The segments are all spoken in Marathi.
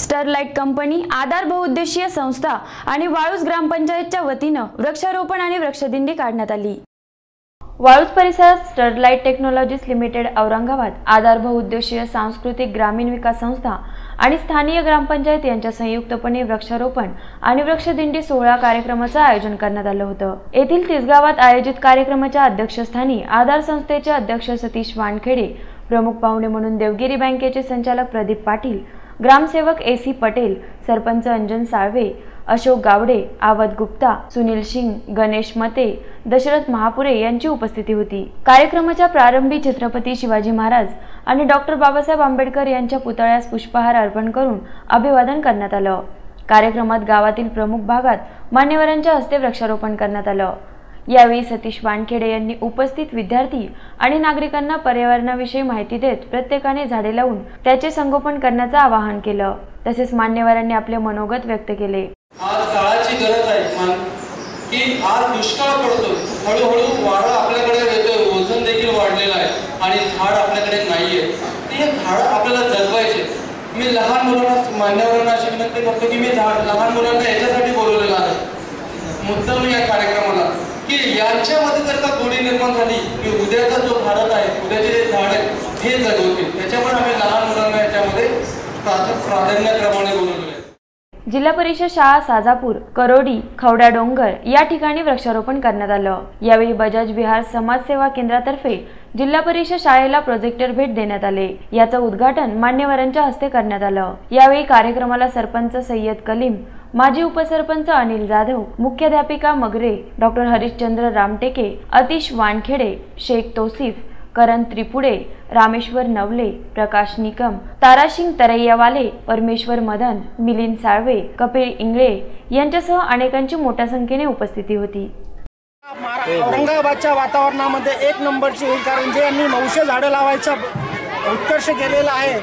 स्टरलाइट कंपनी आधार बहुउद्देशीय संस्था आणि वाळूज ग्रामपंचायतच्या वतीनं वृक्षारोपण आणि वृक्षदिंडी काढण्यात आली. वाळूज परिसरात Sterlite Technologies Limited Aurangabad Aadhaar बहुउद्देशीय सांस्कृतिक ग्रामीण विकास संस्था आणि स्थानीय ग्रामपंचायत यांच्या संयुक्तपणे वृक्षारोपण आणि वृक्षदिंडी सोहळा कार्यक्रमाचं आयोजन करण्यात आलं होतं. येथील तिसगावात आयोजित कार्यक्रमाच्या अध्यक्षस्थानी आधार संस्थेचे अध्यक्ष सतीश वानखेडे प्रमुख पाहुणे म्हणून देवगिरी बँकेचे संचालक प्रदीप पाटील ग्रामसेवक ए सी पटेल सरपंच अंजन साळवे अशोक गावडे आवद गुप्ता सुनील सिंग गणेश मते दशरथ महापुरे यांची उपस्थिती होती. कार्यक्रमाच्या प्रारंभी छत्रपती शिवाजी महाराज आणि डॉक्टर बाबासाहेब आंबेडकर यांच्या पुतळ्यास पुष्पहार अर्पण करून अभिवादन करण्यात आलं. कार्यक्रमात गावातील प्रमुख भागात मान्यवरांच्या हस्ते वृक्षारोपण करण्यात आलं. यावेळी सतीश वानखेडे यांनी उपस्थित विद्यार्थी आणि नागरिकांना पर्यावरणाविषयी माहिती देत प्रत्येकाने झाडे लावून त्याचे संगोपन करण्याचं आवाहन केलं. तसेच मान्यवरांनी आपले मनोगत व्यक्त केले. आज काळाची गरज आहे की आज दुष्काळ पडतो हळूहळू वारा आपल्याकडे येतोय ओझन देखील वाढलेला आहे आणि झाड आपल्याकडे नाहीये. ते झाड आपल्याला जगवायचे. मी लहान मुलांना मान्यवरांना अशी विनंती करतो की मी झाड लहान मुलांना याच्यासाठी बोलवलेलं आहे. मुद्दाम या कार्यक्रमाला. की यांच्यामध्ये जर का गोडी निर्माण झाली की उद्याचा जो भारत आहे उद्याचे जे झाड आहे हे जगवतील. त्याच्यामुळे आम्ही लहान मुलांना याच्यामध्ये प्राथ- प्राधान्यक्रमाने बोलवलेलं आहे जिल्हा परिषद शाळा साजापूर करोडी खवड्या डोंगर या ठिकाणी वृक्षारोपण करण्यात आलं. यावेळी बजाज विहार समाजसेवा केंद्रातर्फे जिल्हा परिषद शाळेला प्रोजेक्टर भेट देण्यात आले. याचं उद्घाटन मान्यवरांच्या हस्ते करण्यात आलं. यावेळी कार्यक्रमाला सरपंच सय्यद कलीम माजी उपसरपंच अनिल जाधव मुख्याध्यापिका मगरे डॉक्टर हरिश्चंद्र रामटेके अतिश वानखेडे शेख तोसिफ करण त्रिपुडे रामेश्वर नवले प्रकाश निकम तारासिंग तरैयावाले परमेश्वर मदन मिलिंद साळवे कपिल इंगळे यांच्यासह अनेकांची मोठ्या संख्येने उपस्थिती होती. औरंगाबादच्या वातावरणामध्ये एक नंबरची होईल कारण जे यांनी नऊशे झाडं लावायचा उत्कर्ष केलेला आहे.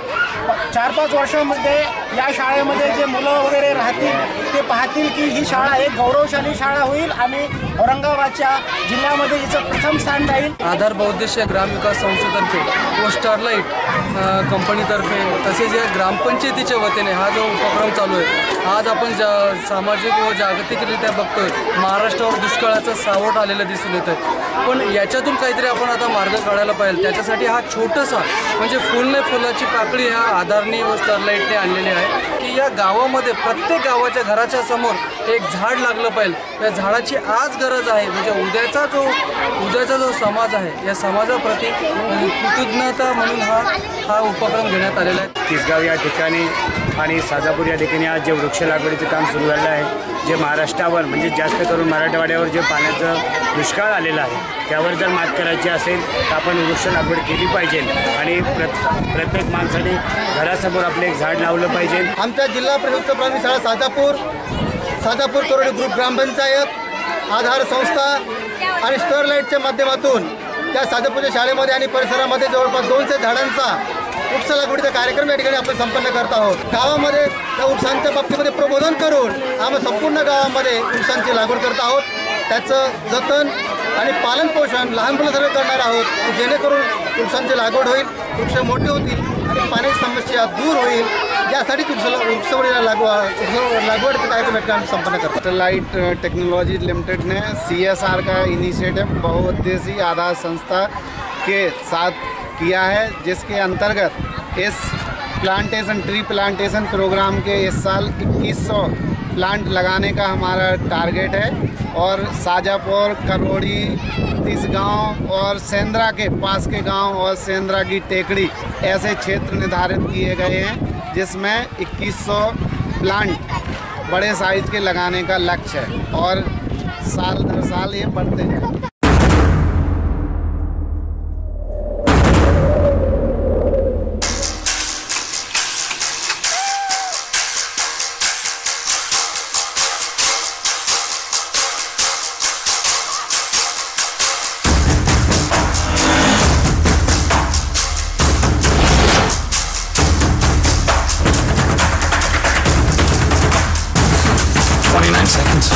चार पाच वर्षामध्ये या शाळेमध्ये जे मुलं वगैरे राहतील ते पाहतील की ही शाळा एक गौरवशाली शाळा होईल आणि औरंगाबादच्या जिल्ह्यामध्ये हिचं प्रथम स्थान राहील आधार बौद्धेश ग्रामविकास संस्थेतर्फे व स्टारलाईट कंपनीतर्फे तसेच या ग्रामपंचायतीच्या वतीने हा जो उपक्रम चालू आहे आज आपण जा सामाजिक व जागतिकरित्या बघतोय महाराष्ट्रावर दुष्काळाचं सावट आलेलं दिसून येतं आहे पण याच्यातून काहीतरी आपण आता मार्ग काढायला पाहिजे. त्याच्यासाठी हा छोटासा म्हणजे फुलने फुलाची पाकळी ह्या आधारने व स्टरलाईटने आणलेली आहे. की या गावामध्ये प्रत्येक गावाच्या घराच्या समोर एक झाड लागलं पाहिजे या झाडाची आज गरज आहे. म्हणजे उद्याचा जो उद्याचा जो समाज आहे या समाजाप्रती कृतज्ञता म्हणून हा हा उपक्रम घेण्यात आलेला आहे. तिसगाव या ठिकाणी आणि साजापूर या ठिकाणी आज जे वृक्ष लागवडीचं काम सुरू झालं आहे जे महाराष्ट्रावर म्हणजे जास्त करून मराठवाड्यावर जे पाण्याचं दुष्काळ आलेलं आहे त्यावर जर मात करायची असेल तर आपण वृक्ष लागवड केली पाहिजे. आणि प्रत प्रत्येक माणसाने घरासमोर आपलं एक झाड लावलं पाहिजे. आमच्या जिल्हा परिषद प्राथमिक शाळा साजापूर साजापूर करोडी ग्रुप ग्रामपंचायत आधार संस्था आणि स्टरलाईटच्या माध्यमातून त्या साजापूरच्या शाळेमध्ये आणि परिसरामध्ये जवळपास दोनशे झाडांचा उपसलागुडीचा लागवडीचा कार्यक्रम या ठिकाणी आपण संपन्न करत आहोत. गावामध्ये त्या उपसांच्या बाबतीमध्ये प्रबोधन करून आम्ही संपूर्ण गावामध्ये वृक्षांची लागवड करत आहोत. त्याचं जतन आणि पालनपोषण लहान मुलं सर्व करणार आहोत जेणेकरून वृक्षांची लागवड होईल वृक्ष मोठे होतील आणि पाण्याची समस्या दूर होईल. यासाठी वृक्ष वृक्षवडीला लागवड वृक्ष लागवडचा कार्यक्रम या संपन्न करतो. सैटेलाइट टेक्नोलॉजी लिमिटेड ने आर का इनिशिएटिव बहुउद्देशीय आधार संस्था के साथ किया है, जिसके अंतर्गत इस प्लांटेशन ट्री प्लांटेशन प्रोग्राम के इस साल 2100 प्लांट लगाने का हमारा टारगेट है और साजापुर, करोड़ी, तिसगांव और सेंद्रा के पास के गाँव और सेंद्रा की टेकड़ी ऐसे क्षेत्र निर्धारित किए गए हैं, जिसमें 2100 प्लांट बड़े साइज़ के लगाने का लक्ष्य है और साल दर साल ये बढ़ते हैं। 29 seconds.